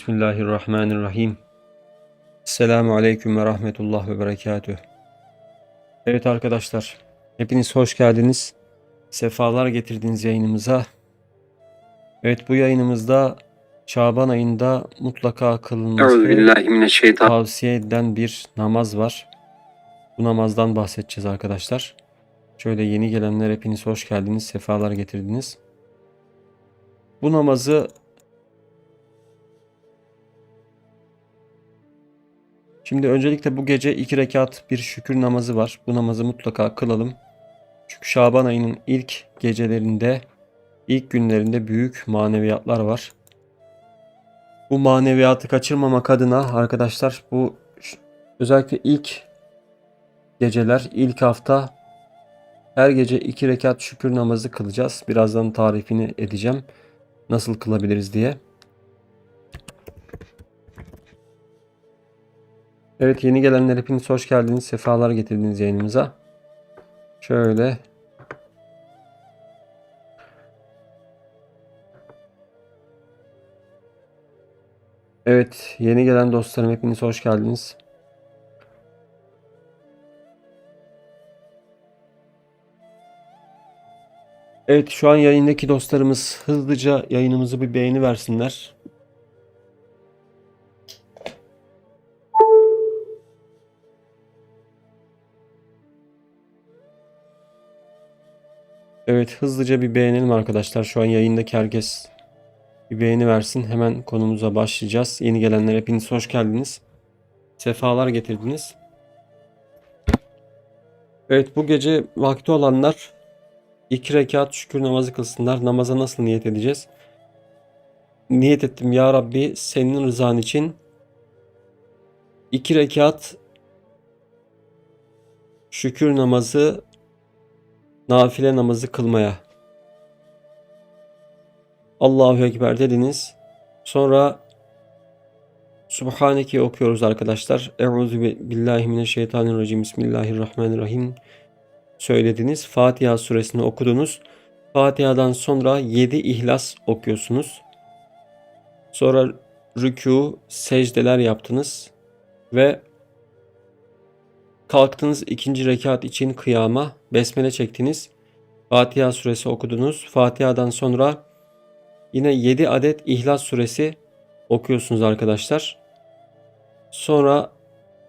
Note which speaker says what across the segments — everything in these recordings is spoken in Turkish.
Speaker 1: Bismillahirrahmanirrahim. Selamun Aleyküm ve Rahmetullah ve Berekatüh. Evet arkadaşlar, hepiniz hoş geldiniz. Sefalar getirdiniz yayınımıza. Evet bu yayınımızda Şaban ayında mutlaka kılınması tavsiye edilen bir namaz var. Bu namazdan bahsedeceğiz arkadaşlar. Şöyle yeni gelenler hepiniz hoş geldiniz, sefalar getirdiniz. Bu namazı Şimdi öncelikle bu gece iki rekat bir şükür namazı var. Bu namazı mutlaka kılalım. Çünkü Şaban ayının ilk gecelerinde, ilk günlerinde büyük maneviyatlar var. Bu maneviyatı kaçırmamak adına arkadaşlar bu özellikle ilk geceler, ilk hafta her gece iki rekat şükür namazı kılacağız. Birazdan tarifini edeceğim. Nasıl kılabiliriz diye. Evet yeni gelenler hepiniz hoş geldiniz. Sefalar getirdiniz yayınımıza. Şöyle. Evet yeni gelen dostlarım hepiniz hoş geldiniz. Evet şu an yayındaki dostlarımız hızlıca yayınımızı bir beğeni versinler. Evet hızlıca bir beğenelim arkadaşlar. Şu an yayındaki herkes bir beğeni versin. Hemen konumuza başlayacağız. Yeni gelenler hepiniz hoş geldiniz. Sefalar getirdiniz. Evet bu gece vakti olanlar iki rekat şükür namazı kılsınlar. Namaza nasıl niyet edeceğiz? Niyet ettim ya Rabbi senin rızan için iki rekat şükür namazı nafile namazı kılmaya. Allahu Ekber dediniz. Sonra Subhaneke okuyoruz arkadaşlar. Euzu billahi mineşşeytanirracim. Bismillahirrahmanirrahim. Söylediniz. Fatiha suresini okudunuz. Fatiha'dan sonra 7 ihlas okuyorsunuz. Sonra rükû, secdeler yaptınız ve Kalktınız ikinci rekat için kıyama, besmele çektiniz. Fatiha suresi okudunuz. Fatiha'dan sonra yine 7 adet İhlas suresi okuyorsunuz arkadaşlar. Sonra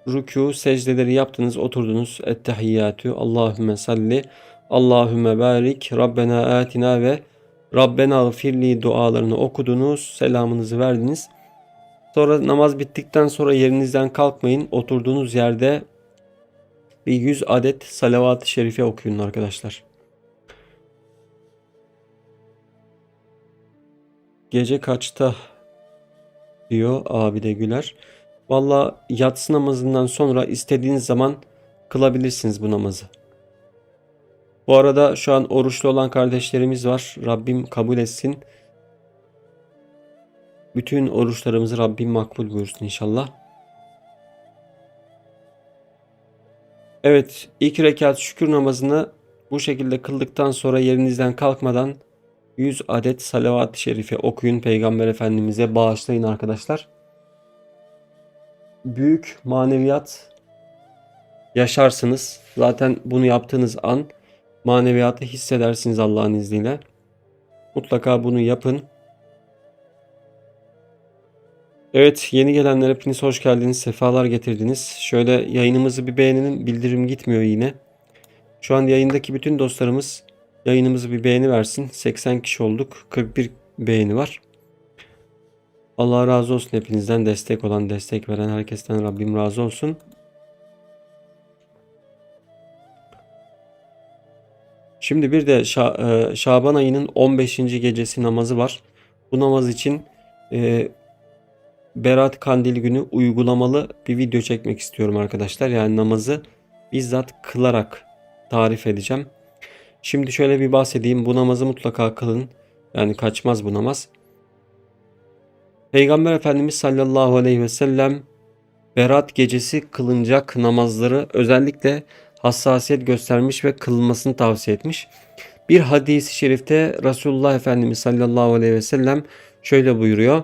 Speaker 1: rükû, secdeleri yaptınız, oturdunuz. Ettehiyyatü, Allahümme salli, Allahümme barik, Rabbena atina ve Rabbena gfirli dualarını okudunuz. Selamınızı verdiniz. Sonra namaz bittikten sonra yerinizden kalkmayın. Oturduğunuz yerde bir 100 adet salavat-ı şerife okuyun arkadaşlar. Gece kaçta diyor abi de Güler. Valla yatsı namazından sonra istediğiniz zaman kılabilirsiniz bu namazı. Bu arada şu an oruçlu olan kardeşlerimiz var. Rabbim kabul etsin. Bütün oruçlarımızı Rabbim makbul buyursun inşallah. Evet, ilk rekat şükür namazını bu şekilde kıldıktan sonra yerinizden kalkmadan 100 adet salavat-ı şerife okuyun Peygamber Efendimiz'e bağışlayın arkadaşlar. Büyük maneviyat yaşarsınız. Zaten bunu yaptığınız an maneviyatı hissedersiniz Allah'ın izniyle. Mutlaka bunu yapın. Evet yeni gelenler hepiniz hoş geldiniz. Sefalar getirdiniz. Şöyle yayınımızı bir beğenin. Bildirim gitmiyor yine. Şu an yayındaki bütün dostlarımız yayınımızı bir beğeni versin. 80 kişi olduk. 41 beğeni var. Allah razı olsun hepinizden destek olan, destek veren herkesten Rabbim razı olsun. Şimdi bir de e, Şaban ayının 15. gecesi namazı var. Bu namaz için e, Berat Kandili günü uygulamalı bir video çekmek istiyorum arkadaşlar. Yani namazı bizzat kılarak tarif edeceğim. Şimdi şöyle bir bahsedeyim. Bu namazı mutlaka kılın. Yani kaçmaz bu namaz. Peygamber Efendimiz sallallahu aleyhi ve sellem Berat gecesi kılınacak namazları özellikle hassasiyet göstermiş ve kılınmasını tavsiye etmiş. Bir hadisi şerifte Resulullah Efendimiz sallallahu aleyhi ve sellem şöyle buyuruyor.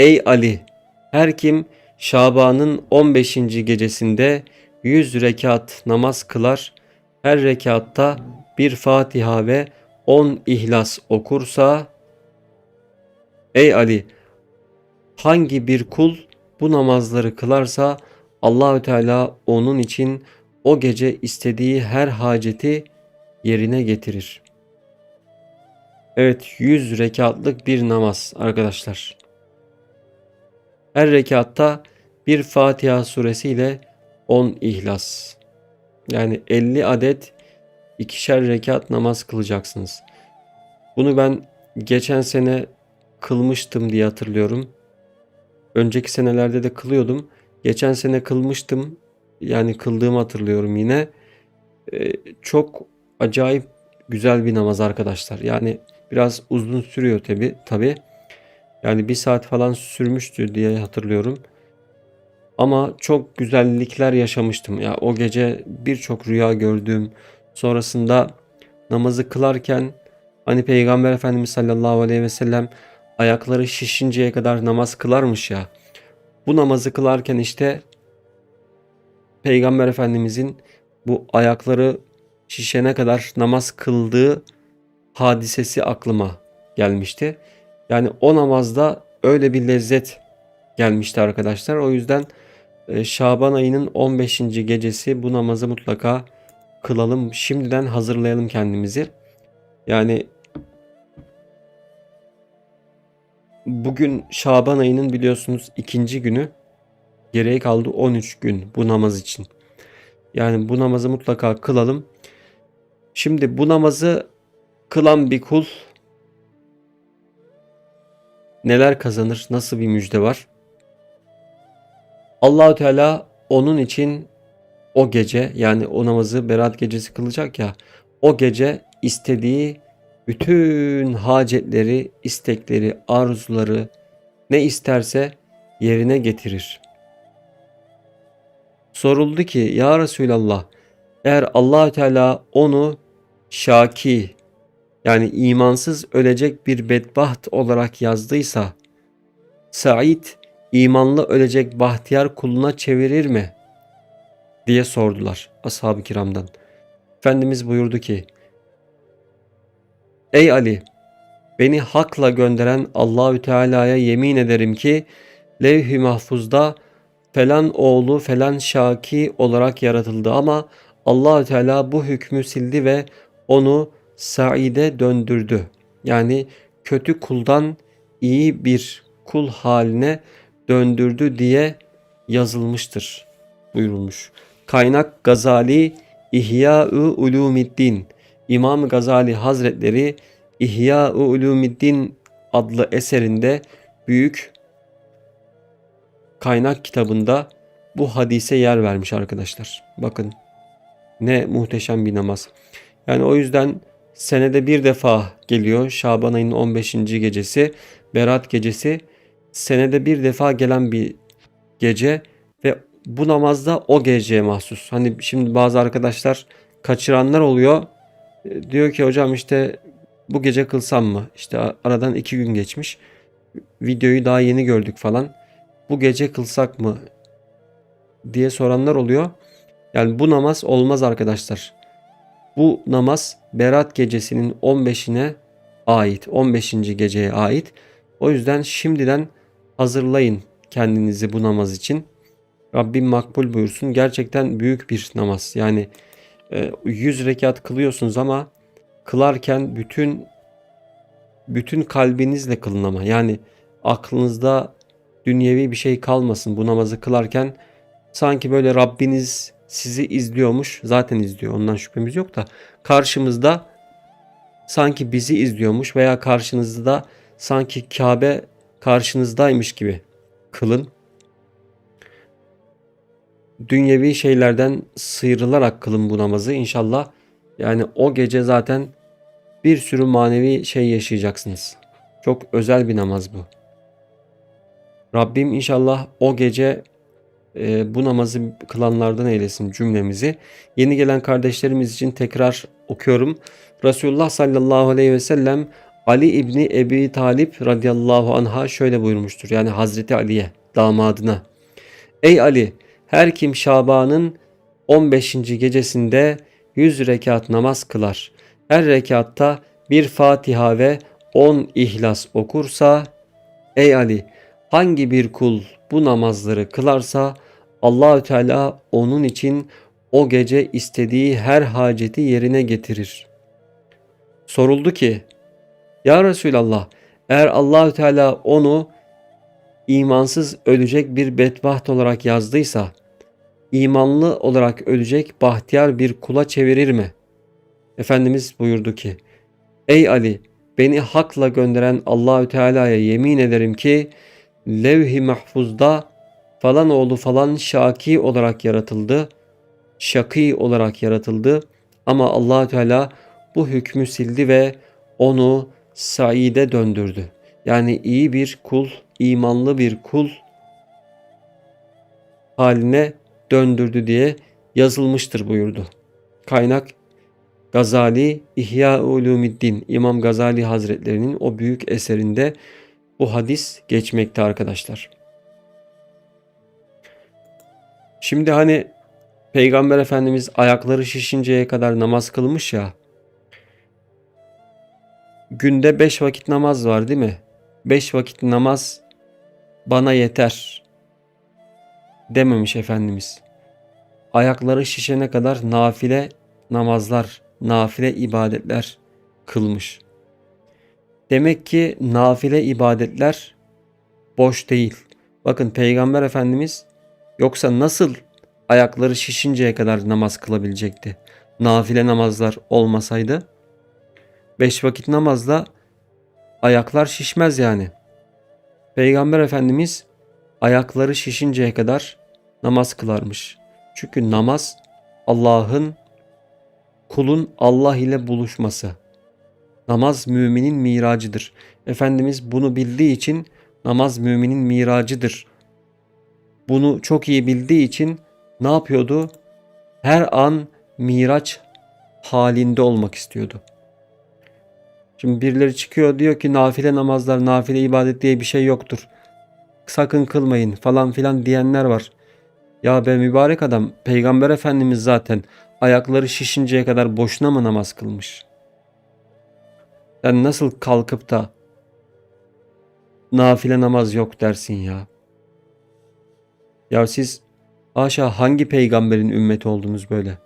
Speaker 1: Ey Ali! Her kim Şaban'ın 15. gecesinde 100 rekat namaz kılar, her rekatta bir Fatiha ve 10 İhlas okursa, Ey Ali! Hangi bir kul bu namazları kılarsa Allahü Teala onun için o gece istediği her haceti yerine getirir. Evet 100 rekatlık bir namaz arkadaşlar. Her rekatta bir Fatiha suresi ile 10 ihlas. Yani 50 adet ikişer rekat namaz kılacaksınız. Bunu ben geçen sene kılmıştım diye hatırlıyorum. Önceki senelerde de kılıyordum. Geçen sene kılmıştım. Yani kıldığımı hatırlıyorum yine. Ee, çok acayip güzel bir namaz arkadaşlar. Yani biraz uzun sürüyor tabi tabi. Yani bir saat falan sürmüştü diye hatırlıyorum. Ama çok güzellikler yaşamıştım. Ya o gece birçok rüya gördüm. Sonrasında namazı kılarken hani Peygamber Efendimiz sallallahu aleyhi ve sellem ayakları şişinceye kadar namaz kılarmış ya. Bu namazı kılarken işte Peygamber Efendimizin bu ayakları şişene kadar namaz kıldığı hadisesi aklıma gelmişti. Yani o namazda öyle bir lezzet gelmişti arkadaşlar. O yüzden e, Şaban ayının 15. gecesi bu namazı mutlaka kılalım. Şimdiden hazırlayalım kendimizi. Yani bugün Şaban ayının biliyorsunuz ikinci günü. Geriye kaldı 13 gün bu namaz için. Yani bu namazı mutlaka kılalım. Şimdi bu namazı kılan bir kul neler kazanır? Nasıl bir müjde var? Allahü Teala onun için o gece yani o namazı Berat gecesi kılacak ya o gece istediği bütün hacetleri, istekleri, arzuları ne isterse yerine getirir. Soruldu ki ya Resulallah eğer allah Teala onu şaki yani imansız ölecek bir bedbaht olarak yazdıysa Said imanlı ölecek bahtiyar kuluna çevirir mi? diye sordular ashab-ı kiramdan. Efendimiz buyurdu ki Ey Ali beni hakla gönderen Allahü Teala'ya yemin ederim ki levh-i mahfuzda falan oğlu falan şaki olarak yaratıldı ama Allahü Teala bu hükmü sildi ve onu saide döndürdü. Yani kötü kuldan iyi bir kul haline döndürdü diye yazılmıştır buyurulmuş. Kaynak Gazali İhya-ı Ulumiddin İmam Gazali Hazretleri İhya-ı Ulumiddin adlı eserinde büyük kaynak kitabında bu hadise yer vermiş arkadaşlar. Bakın ne muhteşem bir namaz. Yani o yüzden senede bir defa geliyor. Şaban ayının 15. gecesi, Berat gecesi senede bir defa gelen bir gece ve bu namazda o geceye mahsus. Hani şimdi bazı arkadaşlar kaçıranlar oluyor. E, diyor ki hocam işte bu gece kılsam mı? İşte aradan iki gün geçmiş. Videoyu daha yeni gördük falan. Bu gece kılsak mı? diye soranlar oluyor. Yani bu namaz olmaz arkadaşlar. Bu namaz Berat gecesinin 15'ine ait, 15. geceye ait. O yüzden şimdiden hazırlayın kendinizi bu namaz için. Rabbim makbul buyursun. Gerçekten büyük bir namaz. Yani 100 e, rekat kılıyorsunuz ama kılarken bütün bütün kalbinizle kılın ama. Yani aklınızda dünyevi bir şey kalmasın bu namazı kılarken. Sanki böyle Rabbiniz sizi izliyormuş. Zaten izliyor ondan şüphemiz yok da. Karşımızda sanki bizi izliyormuş veya karşınızda sanki Kabe karşınızdaymış gibi kılın. Dünyevi şeylerden sıyrılarak kılın bu namazı inşallah. Yani o gece zaten bir sürü manevi şey yaşayacaksınız. Çok özel bir namaz bu. Rabbim inşallah o gece e, bu namazı kılanlardan eylesin cümlemizi. Yeni gelen kardeşlerimiz için tekrar okuyorum. Resulullah sallallahu aleyhi ve sellem Ali İbni Ebi Talip radıyallahu anha şöyle buyurmuştur. Yani Hazreti Ali'ye, damadına. Ey Ali, her kim Şaban'ın 15. gecesinde 100 rekat namaz kılar. Her rekatta bir Fatiha ve 10 İhlas okursa, ey Ali, hangi bir kul bu namazları kılarsa Allahü Teala onun için o gece istediği her haceti yerine getirir. Soruldu ki, Ya Resulallah, eğer Allahü Teala onu imansız ölecek bir bedbaht olarak yazdıysa, imanlı olarak ölecek bahtiyar bir kula çevirir mi? Efendimiz buyurdu ki, Ey Ali, beni hakla gönderen Allahü Teala'ya yemin ederim ki, levh-i mahfuzda falan oğlu falan şaki olarak yaratıldı, şakî olarak yaratıldı ama Allahü Teala bu hükmü sildi ve onu saide döndürdü. Yani iyi bir kul, imanlı bir kul haline döndürdü diye yazılmıştır buyurdu. Kaynak Gazali İhya Ulumiddin İmam Gazali Hazretlerinin o büyük eserinde bu hadis geçmekte arkadaşlar. Şimdi hani Peygamber Efendimiz ayakları şişinceye kadar namaz kılmış ya. Günde beş vakit namaz var değil mi? Beş vakit namaz bana yeter dememiş Efendimiz. Ayakları şişene kadar nafile namazlar, nafile ibadetler kılmış. Demek ki nafile ibadetler boş değil. Bakın Peygamber Efendimiz yoksa nasıl ayakları şişinceye kadar namaz kılabilecekti? Nafile namazlar olmasaydı beş vakit namazla ayaklar şişmez yani. Peygamber Efendimiz ayakları şişinceye kadar namaz kılarmış. Çünkü namaz Allah'ın kulun Allah ile buluşması. Namaz müminin miracıdır. Efendimiz bunu bildiği için namaz müminin miracıdır. Bunu çok iyi bildiği için ne yapıyordu? Her an miraç halinde olmak istiyordu. Şimdi birileri çıkıyor diyor ki nafile namazlar, nafile ibadet diye bir şey yoktur. Sakın kılmayın falan filan diyenler var. Ya be mübarek adam peygamber efendimiz zaten ayakları şişinceye kadar boşuna mı namaz kılmış? Sen nasıl kalkıp da nafile namaz yok dersin ya? Ya siz haşa hangi peygamberin ümmeti oldunuz böyle?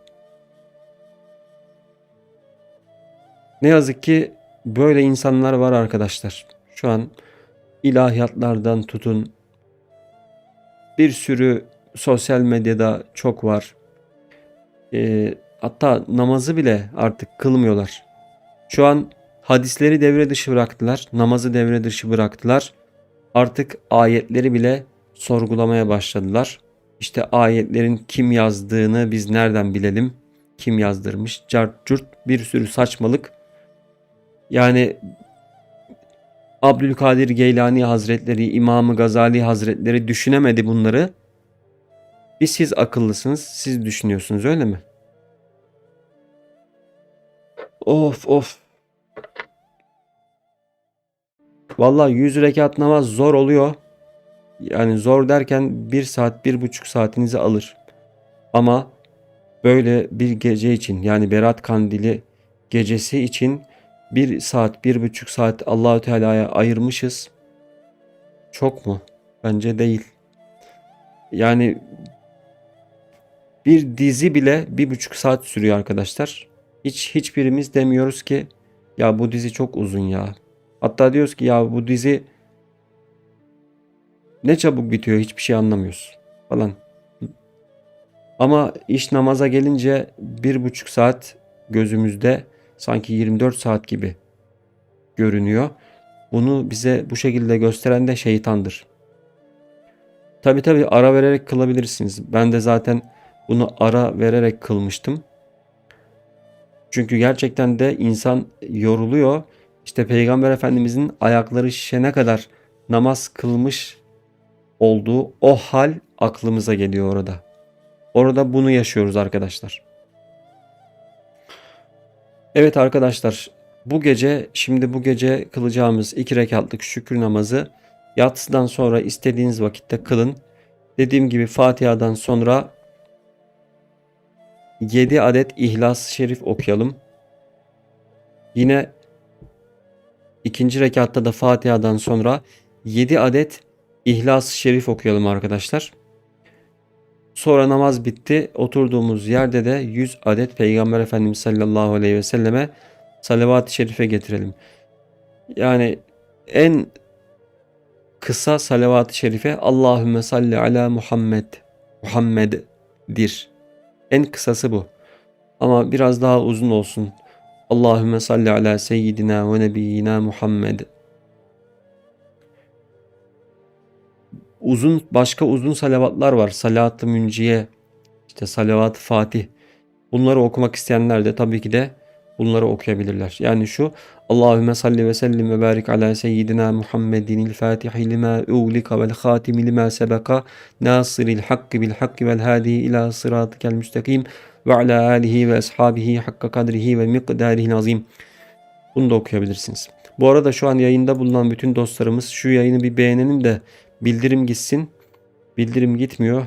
Speaker 1: Ne yazık ki böyle insanlar var arkadaşlar. Şu an ilahiyatlardan tutun bir sürü sosyal medyada çok var. E, hatta namazı bile artık kılmıyorlar. Şu an hadisleri devre dışı bıraktılar. Namazı devre dışı bıraktılar. Artık ayetleri bile sorgulamaya başladılar. İşte ayetlerin kim yazdığını biz nereden bilelim? Kim yazdırmış? Cart curt bir sürü saçmalık. Yani Abdülkadir Geylani Hazretleri, İmamı Gazali Hazretleri düşünemedi bunları. Bir siz akıllısınız, siz düşünüyorsunuz öyle mi? Of of. Vallahi 100 rekat namaz zor oluyor. Yani zor derken 1 saat, 1,5 saatinizi alır. Ama böyle bir gece için yani Berat Kandili gecesi için 1 saat, 1,5 saat Allahü Teala'ya ayırmışız. Çok mu? Bence değil. Yani bir dizi bile bir buçuk saat sürüyor arkadaşlar. Hiç hiçbirimiz demiyoruz ki ya bu dizi çok uzun ya. Hatta diyoruz ki ya bu dizi ne çabuk bitiyor hiçbir şey anlamıyoruz falan. Ama iş namaza gelince bir buçuk saat gözümüzde sanki 24 saat gibi görünüyor. Bunu bize bu şekilde gösteren de şeytandır. Tabi tabi ara vererek kılabilirsiniz. Ben de zaten bunu ara vererek kılmıştım. Çünkü gerçekten de insan yoruluyor. İşte Peygamber Efendimizin ayakları şişene kadar namaz kılmış olduğu o hal aklımıza geliyor orada. Orada bunu yaşıyoruz arkadaşlar. Evet arkadaşlar Bu gece şimdi bu gece kılacağımız iki rekatlık şükür namazı yatsıdan sonra istediğiniz vakitte kılın. Dediğim gibi Fatiha'dan sonra 7 adet İhlas-ı Şerif okuyalım. Yine ikinci rekatta da Fatiha'dan sonra 7 adet İhlas-ı Şerif okuyalım arkadaşlar. Sonra namaz bitti. Oturduğumuz yerde de 100 adet Peygamber Efendimiz sallallahu aleyhi ve selleme salavat-ı şerife getirelim. Yani en kısa salavat-ı şerife Allahümme salli ala Muhammed Muhammed'dir. En kısası bu. Ama biraz daha uzun olsun. Allahümme salli ala seyyidina ve nebiyyina Muhammed. Uzun başka uzun salavatlar var. Salat-ı Münciye, işte Salavat-ı Fatih. Bunları okumak isteyenler de tabii ki de bunları okuyabilirler. Yani şu Allahümme salli ve sellim ve barik ala seyyidina Muhammedin il fatihi lima uglika vel hatimi lima sebeka nasiril hakkı bil hakkı vel hadi ila sıratikel müstakim ve ala alihi ve ashabihi hakka kadrihi ve miqdarihi azim. Bunu da okuyabilirsiniz. Bu arada şu an yayında bulunan bütün dostlarımız şu yayını bir beğenelim de bildirim gitsin. Bildirim gitmiyor.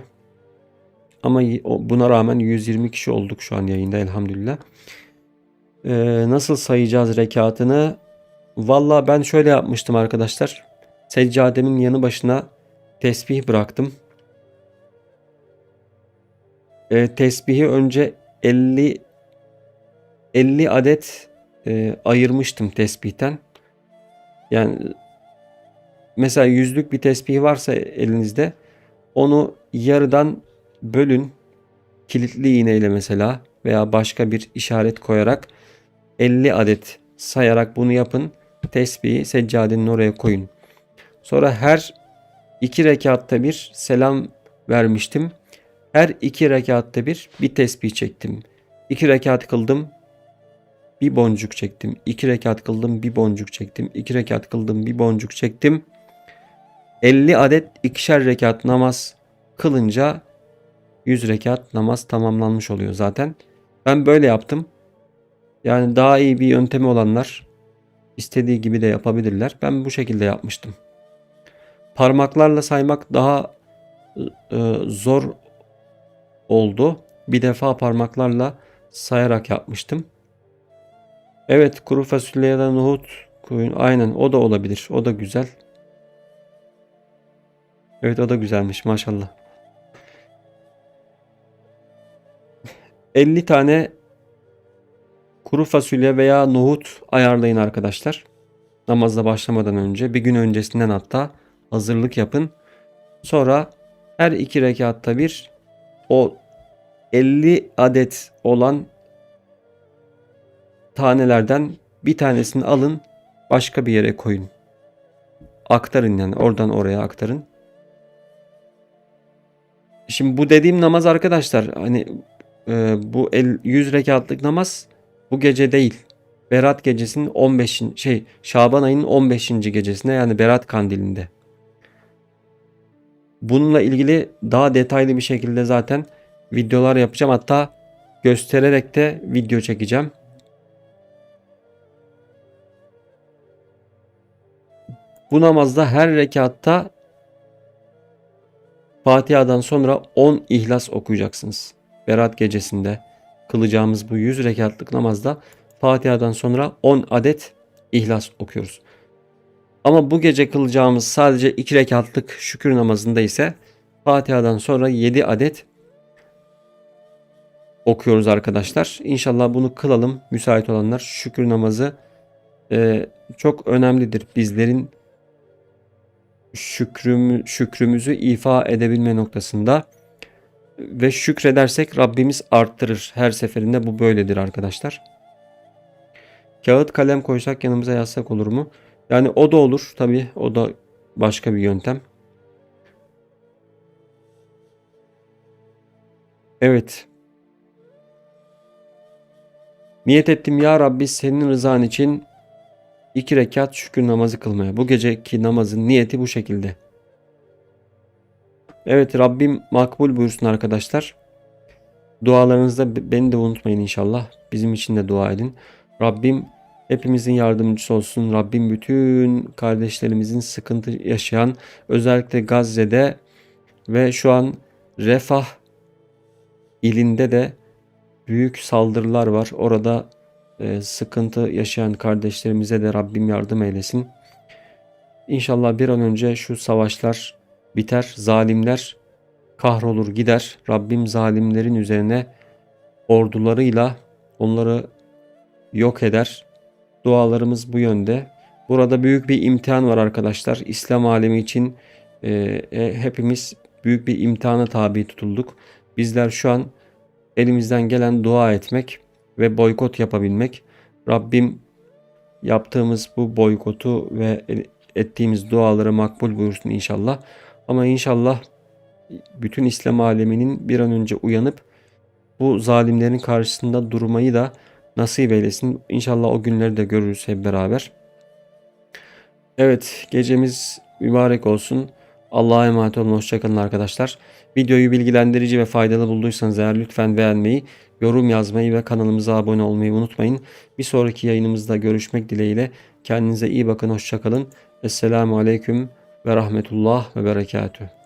Speaker 1: Ama buna rağmen 120 kişi olduk şu an yayında elhamdülillah. Ee, nasıl sayacağız rekatını? Valla ben şöyle yapmıştım arkadaşlar. Seccademin yanı başına tesbih bıraktım. Ee, tesbihi önce 50 50 adet e, ayırmıştım tesbihten. Yani mesela yüzlük bir tesbih varsa elinizde onu yarıdan bölün kilitli iğneyle mesela veya başka bir işaret koyarak 50 adet sayarak bunu yapın. Tesbihi seccadenin oraya koyun. Sonra her iki rekatta bir selam vermiştim. Her iki rekatta bir bir tesbih çektim. İki rekat kıldım. Bir boncuk çektim. İki rekat kıldım. Bir boncuk çektim. İki rekat kıldım. Bir boncuk çektim. 50 adet ikişer rekat namaz kılınca 100 rekat namaz tamamlanmış oluyor zaten. Ben böyle yaptım. Yani daha iyi bir yöntemi olanlar istediği gibi de yapabilirler. Ben bu şekilde yapmıştım. Parmaklarla saymak daha e, zor oldu. Bir defa parmaklarla sayarak yapmıştım. Evet kuru fasulye ya da nohut koyun. Aynen o da olabilir. O da güzel. Evet o da güzelmiş maşallah. 50 tane kuru fasulye veya nohut ayarlayın arkadaşlar. Namazda başlamadan önce bir gün öncesinden hatta hazırlık yapın. Sonra her iki rekatta bir o 50 adet olan tanelerden bir tanesini alın başka bir yere koyun. Aktarın yani oradan oraya aktarın. Şimdi bu dediğim namaz arkadaşlar hani e, bu el, 100 rekatlık namaz bu gece değil. Berat gecesinin 15. şey Şaban ayının 15. gecesinde yani Berat kandilinde. Bununla ilgili daha detaylı bir şekilde zaten videolar yapacağım. Hatta göstererek de video çekeceğim. Bu namazda her rekatta Fatiha'dan sonra 10 ihlas okuyacaksınız. Berat gecesinde kılacağımız bu 100 rekatlık namazda Fatiha'dan sonra 10 adet ihlas okuyoruz. Ama bu gece kılacağımız sadece 2 rekatlık şükür namazında ise Fatiha'dan sonra 7 adet okuyoruz arkadaşlar. İnşallah bunu kılalım müsait olanlar. Şükür namazı e, çok önemlidir. Bizlerin şükrüm, şükrümüzü ifa edebilme noktasında ve şükredersek Rabbimiz arttırır. Her seferinde bu böyledir arkadaşlar. Kağıt kalem koysak yanımıza yazsak olur mu? Yani o da olur tabi o da başka bir yöntem. Evet. Niyet ettim ya Rabbi senin rızan için iki rekat şükür namazı kılmaya. Bu geceki namazın niyeti bu şekilde. Evet Rabbim makbul buyursun arkadaşlar. Dualarınızda beni de unutmayın inşallah. Bizim için de dua edin. Rabbim hepimizin yardımcısı olsun. Rabbim bütün kardeşlerimizin sıkıntı yaşayan özellikle Gazze'de ve şu an Refah ilinde de büyük saldırılar var. Orada e, sıkıntı yaşayan kardeşlerimize de Rabbim yardım eylesin. İnşallah bir an önce şu savaşlar biter, zalimler kahrolur gider. Rabbim zalimlerin üzerine ordularıyla onları yok eder. Dualarımız bu yönde. Burada büyük bir imtihan var arkadaşlar. İslam alemi için e, e, hepimiz büyük bir imtihana tabi tutulduk. Bizler şu an elimizden gelen dua etmek ve boykot yapabilmek. Rabbim yaptığımız bu boykotu ve ettiğimiz duaları makbul buyursun inşallah. Ama inşallah bütün İslam aleminin bir an önce uyanıp bu zalimlerin karşısında durmayı da nasip eylesin. İnşallah o günleri de görürüz hep beraber. Evet gecemiz mübarek olsun. Allah'a emanet olun. Hoşçakalın arkadaşlar. Videoyu bilgilendirici ve faydalı bulduysanız eğer lütfen beğenmeyi, yorum yazmayı ve kanalımıza abone olmayı unutmayın. Bir sonraki yayınımızda görüşmek dileğiyle. Kendinize iyi bakın. Hoşçakalın. Esselamu Aleyküm ve Rahmetullah ve Berekatüh.